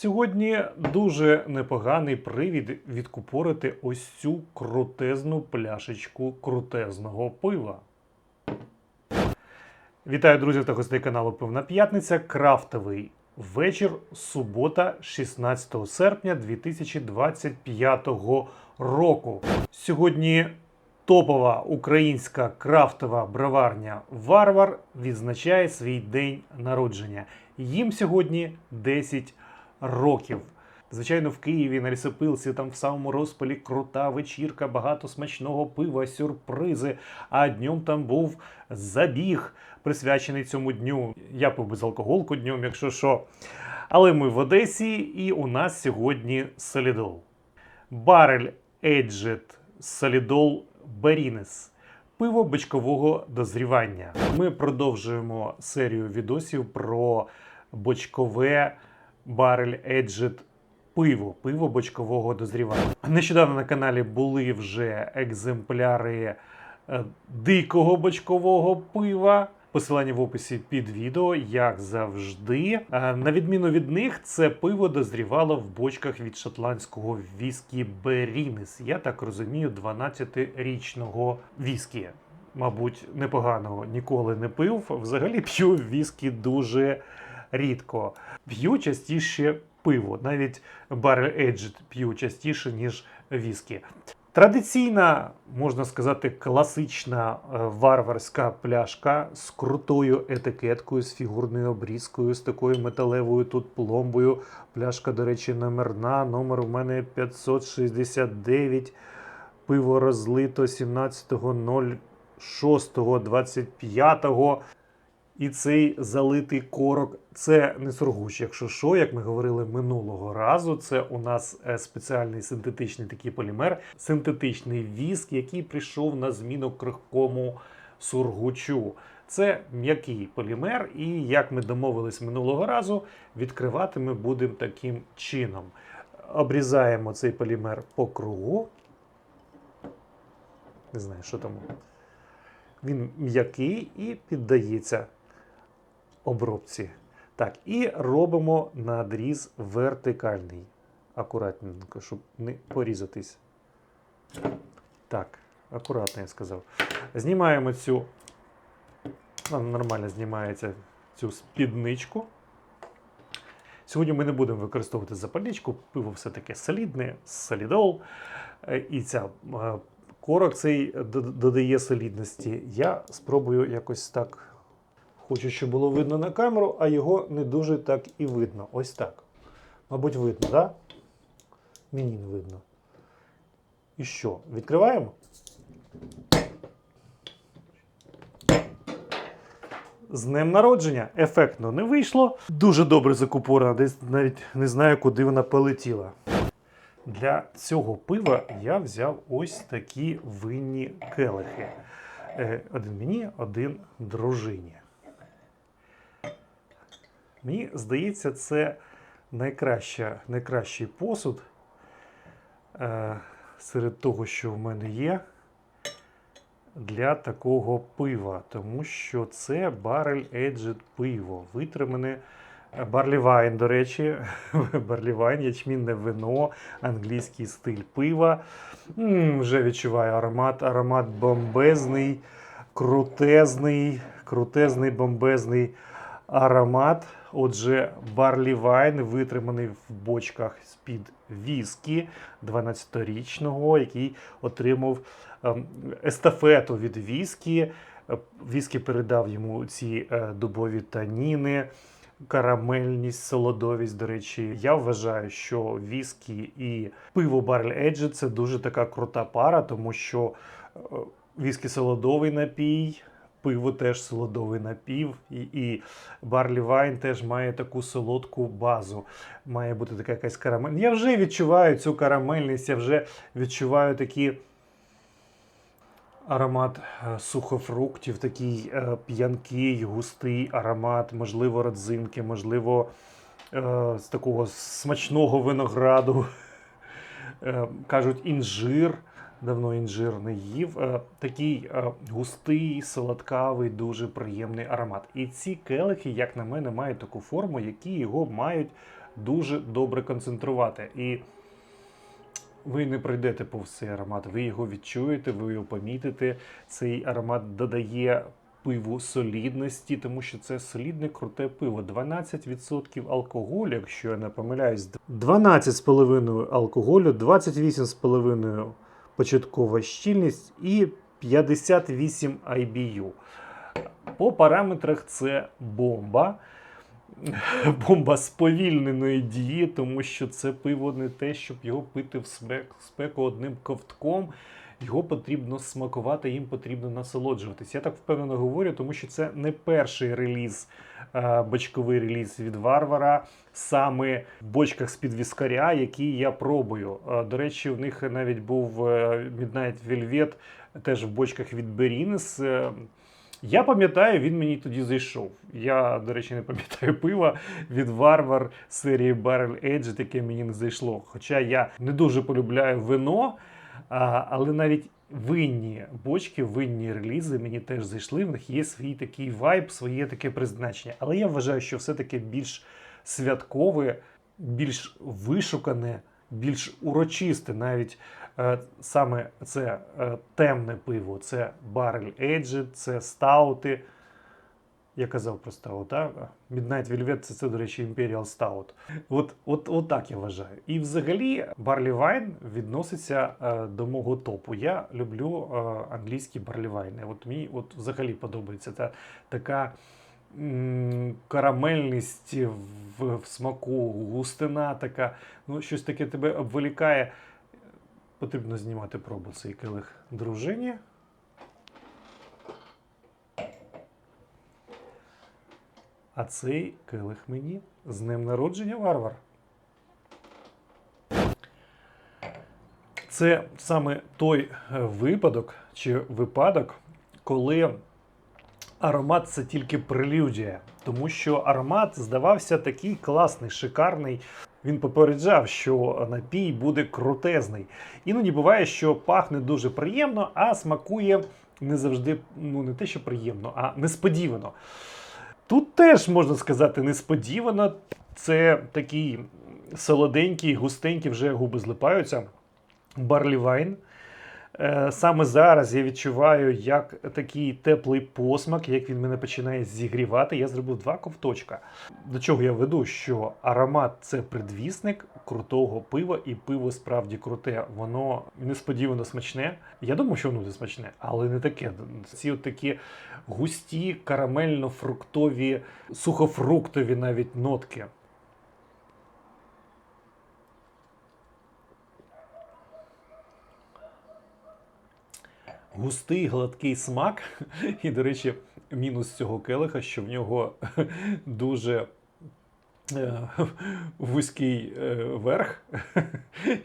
Сьогодні дуже непоганий привід відкупорити ось цю крутезну пляшечку крутезного пива. Вітаю друзів та гостей каналу Пивна П'ятниця. Крафтовий вечір, субота, 16 серпня 2025 року. Сьогодні топова українська крафтова броварня Варвар відзначає свій день народження. Їм сьогодні 10 років. Звичайно, в Києві на лісопилці там в самому розпалі крута вечірка, багато смачного пива, сюрпризи. А днем там був забіг, присвячений цьому дню. Я пив безалкоголку днем, якщо що. Але ми в Одесі, і у нас сьогодні солідол. Барель Еджет Солідол Берінес. Пиво бочкового дозрівання. Ми продовжуємо серію відосів про бочкове барель Еджет пиво, пиво бочкового дозрівання. Нещодавно на каналі були вже екземпляри е, дикого бочкового пива. Посилання в описі під відео, як завжди. Е, На відміну від них, це пиво дозрівало в бочках від шотландського віскі Берінес. Я так розумію, 12-річного віскі. Мабуть, непоганого ніколи не пив. Взагалі п'ю віскі дуже рідко. П'ю частіше пиво, навіть Barrel Aged п'ю частіше, ніж віскі. Традиційна, можна сказати, класична е, варварська пляшка з крутою етикеткою, з фігурною обрізкою, з такою металевою тут пломбою. Пляшка, до речі, номерна. Номер у мене 569. Пиво розлито 17.06.25. І цей залитий корок це не сургуч, якщо що, як ми говорили минулого разу. Це у нас е, спеціальний синтетичний такий полімер, синтетичний віск, який прийшов на зміну крихкому сургучу. Це м'який полімер, і як ми домовились минулого разу, відкривати ми будемо таким чином. Обрізаємо цей полімер по кругу. Не знаю, що там. Він м'який і піддається обробці. Так, і робимо надріз вертикальний. Акуратненько, щоб не порізатись. Так, акуратно я сказав. Знімаємо цю. Нормально знімається цю спідничку. Сьогодні ми не будемо використовувати запальничку, пиво все таке солідне, солідол. Е, І ця е, корок цей додає солідності. Я спробую якось так. Хочу, щоб було видно на камеру, а його не дуже так і видно. Ось так. Мабуть, видно, так? Да? Мені не видно. І що? Відкриваємо? З днем народження ефектно не вийшло. Дуже добре закупорена, десь навіть не знаю, куди вона полетіла. Для цього пива я взяв ось такі винні келихи. Е, Один мені, один дружині. Мені здається, це найкраща, найкращий посуд е, серед того, що в мене є для такого пива, тому що це барель Aged пиво, витримане. Барлівайн, до речі, барлівайн, ячмінне вино, англійський стиль пива. М, вже відчуваю аромат, аромат бомбезний, крутезний, крутезний бомбезний аромат. Отже, Барлі Вайн витриманий в бочках з-під віскі 12-річного, який отримав ем, естафету від віскі. Е, Віскі передав йому ці е, дубові таніни, карамельність, солодовість. До речі, я вважаю, що віскі і пиво Barrel Aged – це дуже така крута пара, тому що е, віскі солодовий напій. Пиво теж солодовий напів, і, і Барлі Вайн теж має таку солодку базу. Має бути така якась карамель. Я вже відчуваю цю карамельність, я вже відчуваю такі аромат е, сухофруктів, такий е, п'янкий, густий аромат, можливо, родзинки, можливо, е, з такого смачного винограду. Кажуть, інжир. Давно інжир не їв. Е, Такий е, густий, солодкавий, дуже приємний аромат. І ці келихи, як на мене, мають таку форму, які його мають дуже добре концентрувати. І ви не пройдете повз цей аромат, ви його відчуєте, ви його помітите. Цей аромат додає пиву солідності, тому що це солідне круте пиво. 12% алкоголю, якщо я не помиляюсь, 12,5 алкоголю, 28,5 початкова щільність і 58 IBU. По параметрах це бомба. Бомба сповільненої дії, тому що це пиво не те, щоб його пити в спеку одним ковтком. Його потрібно смакувати, їм потрібно насолоджуватись. Я так впевнено говорю, тому що це не перший реліз, е, бочковий реліз від Варвара, саме в бочках з-під віскаря, які я пробую. Е, До речі, в них навіть був е, Midnight Velvet теж в бочках від Berines. Я пам'ятаю, він мені тоді зайшов. Я, до речі, не пам'ятаю пива від Варвар серії Barrel Aged, яке мені не зайшло. Хоча я не дуже полюбляю вино, але навіть винні бочки, винні релізи мені теж зайшли. В них є свій такий вайб, своє таке призначення. Але я вважаю, що все-таки більш святкове, більш вишукане, більш урочисте, навіть саме це е, темне пиво, це Barrel Aged, це стаути. Я казав про стаут, а? Midnight Velvet це, це, до речі, Imperial Stout. От, от, от так я вважаю. І взагалі Barley Wine відноситься е, до мого топу. Я люблю е, англійські Barley Wine. От мені от взагалі подобається та така м, карамельність в, в смаку, густина така, ну щось таке тебе обволікає. Потрібно знімати пробу цей келих дружині. А цей келих мені з днем народження варвар. Це саме той е, випадок чи випадок, коли аромат це тільки прелюдія. Тому що аромат здавався такий класний, шикарний. Він попереджав, що напій буде крутезний. Іноді буває, що пахне дуже приємно, а смакує не завжди, ну не те, що приємно, а несподівано. Тут теж можна сказати несподівано. Це такий солоденький, густенький, вже губи злипаються. Барлі вайн. Е, Саме зараз я відчуваю, як такий теплий посмак, як він мене починає зігрівати. Я зробив два ковточка. До чого я веду? Що аромат це предвісник крутого пива, і пиво справді круте. Воно несподівано смачне. Я думав, що воно буде смачне, але не таке. Ці от такі густі, карамельно-фруктові, сухофруктові навіть нотки. Густий гладкий смак. І, до речі, мінус цього келиха, що в нього дуже е, вузький е, верх,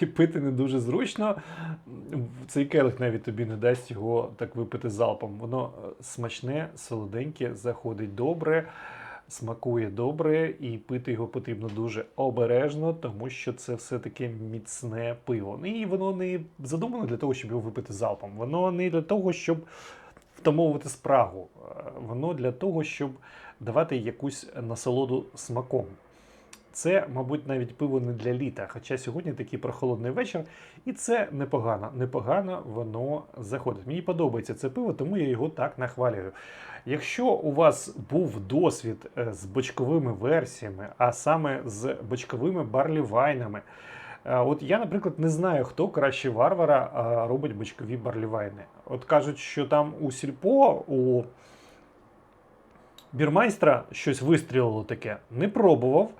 і пити не дуже зручно. Цей келих навіть тобі не дасть його так випити залпом. Воно е, смачне, солоденьке, заходить добре. Смакує добре, і пити його потрібно дуже обережно, тому що це все-таки міцне пиво. Ну, І воно не задумано для того, щоб його випити залпом. Воно не для того, щоб втамовувати спрагу. Е, Воно для того, щоб давати якусь насолоду смаком. Це, мабуть, навіть пиво не для літа. Хоча сьогодні такий прохолодний вечір, і це непогано. Непогано воно заходить. Мені подобається це пиво, тому я його так нахвалюю. Якщо у вас був досвід е, з бочковими версіями, а саме з бочковими барлівайнами, е, От я, наприклад, не знаю, хто краще варвара робить бочкові барлівайни. От кажуть, що там у сільпо, у бірмайстра щось вистрілило таке. Не пробував.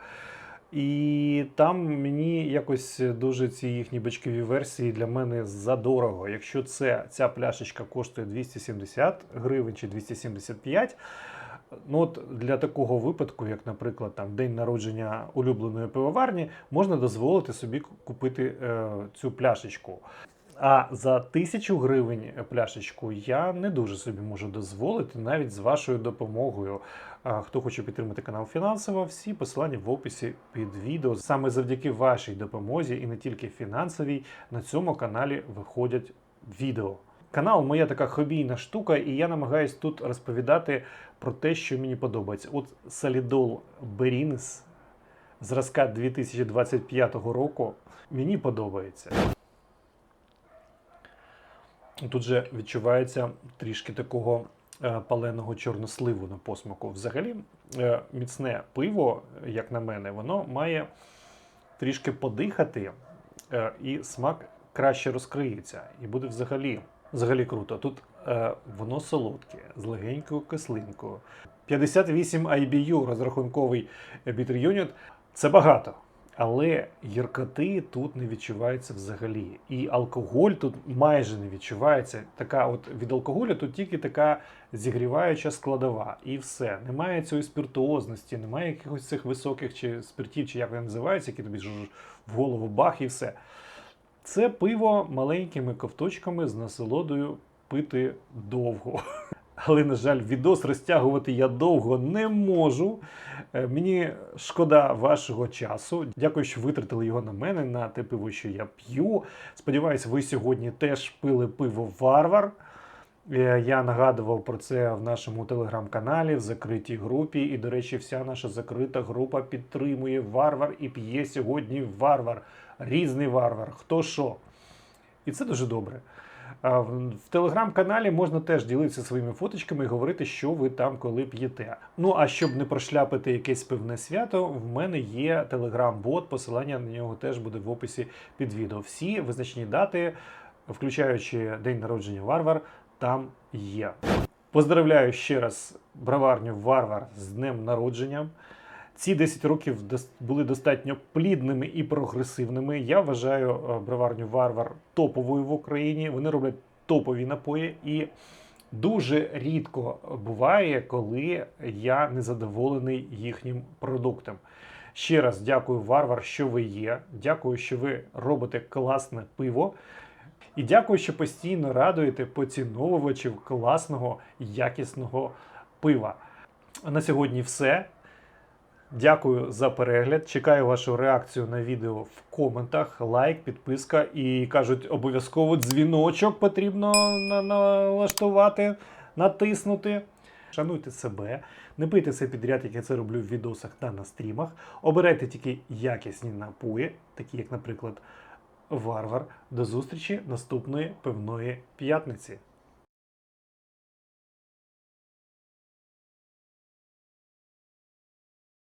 І там мені якось дуже ці їхні бочкові версії для мене задорого. Якщо це ця пляшечка коштує 270 гривень чи 275, ну от для такого випадку, як, наприклад, там день народження улюбленої пивоварні, можна дозволити собі купити е, цю пляшечку. А за тисячу гривень пляшечку я не дуже собі можу дозволити, навіть з вашою допомогою. Хто хоче підтримати канал фінансово, всі посилання в описі під відео. Саме завдяки вашій допомозі і не тільки фінансовій на цьому каналі виходять відео. Канал моя така хобійна штука, і я намагаюсь тут розповідати про те, що мені подобається. От Солідол Берінес зразка 2025 року мені подобається. Тут же відчувається трішки такого е, паленого чорносливу на посмаку. Взагалі, е, міцне пиво, як на мене, воно має трішки подихати, е, і смак краще розкриється. І буде взагалі, взагалі круто. Тут воно солодке, з легенькою кислинкою. 58 IBU розрахунковий bitter unit – це багато. Але гіркоти тут не відчувається взагалі. І алкоголь тут майже не відчувається. Така от від алкоголю тут тільки така зігріваюча складова. І все. Немає цієї спіртуозності, немає якихось цих високих чи спиртів, чи як вони називаються, які тобі ж в голову бах і все. Це пиво маленькими ковточками з насолодою пити довго. Але, на жаль, відос розтягувати я довго не можу. Е, Мені шкода вашого часу. Дякую, що витратили його на мене, на те пиво, що я п'ю. Сподіваюсь, ви сьогодні теж пили пиво Варвар. Е, Я нагадував про це в нашому телеграм-каналі, в закритій групі. І, до речі, вся наша закрита група підтримує варвар і п'є сьогодні варвар. Різний варвар. Хто що. І це дуже добре. В телеграм-каналі можна теж ділитися своїми фоточками і говорити, що ви там коли п'єте. Ну а щоб не прошляпити якесь певне свято, в мене є телеграм-бот. Посилання на нього теж буде в описі під відео. Всі визначні дати, включаючи день народження Варвар, там є. Поздравляю ще раз браварню Варвар з днем народження. Ці 10 років були достатньо плідними і прогресивними. Я вважаю е, броварню Варвар топовою в Україні. Вони роблять топові напої, і дуже рідко буває, коли я незадоволений їхнім продуктом. Ще раз дякую, Варвар, що ви є. Дякую, що ви робите класне пиво. І дякую, що постійно радуєте поціновувачів класного, якісного пива. На сьогодні все. Дякую за перегляд. Чекаю вашу реакцію на відео в коментах, лайк, підписка і кажуть, обов'язково дзвіночок потрібно налаштувати, натиснути. Шануйте себе, не пийте все підряд, як я це роблю в відосах та на стрімах. Обирайте тільки якісні напої, такі як, наприклад, Варвар. До зустрічі наступної пивної п'ятниці.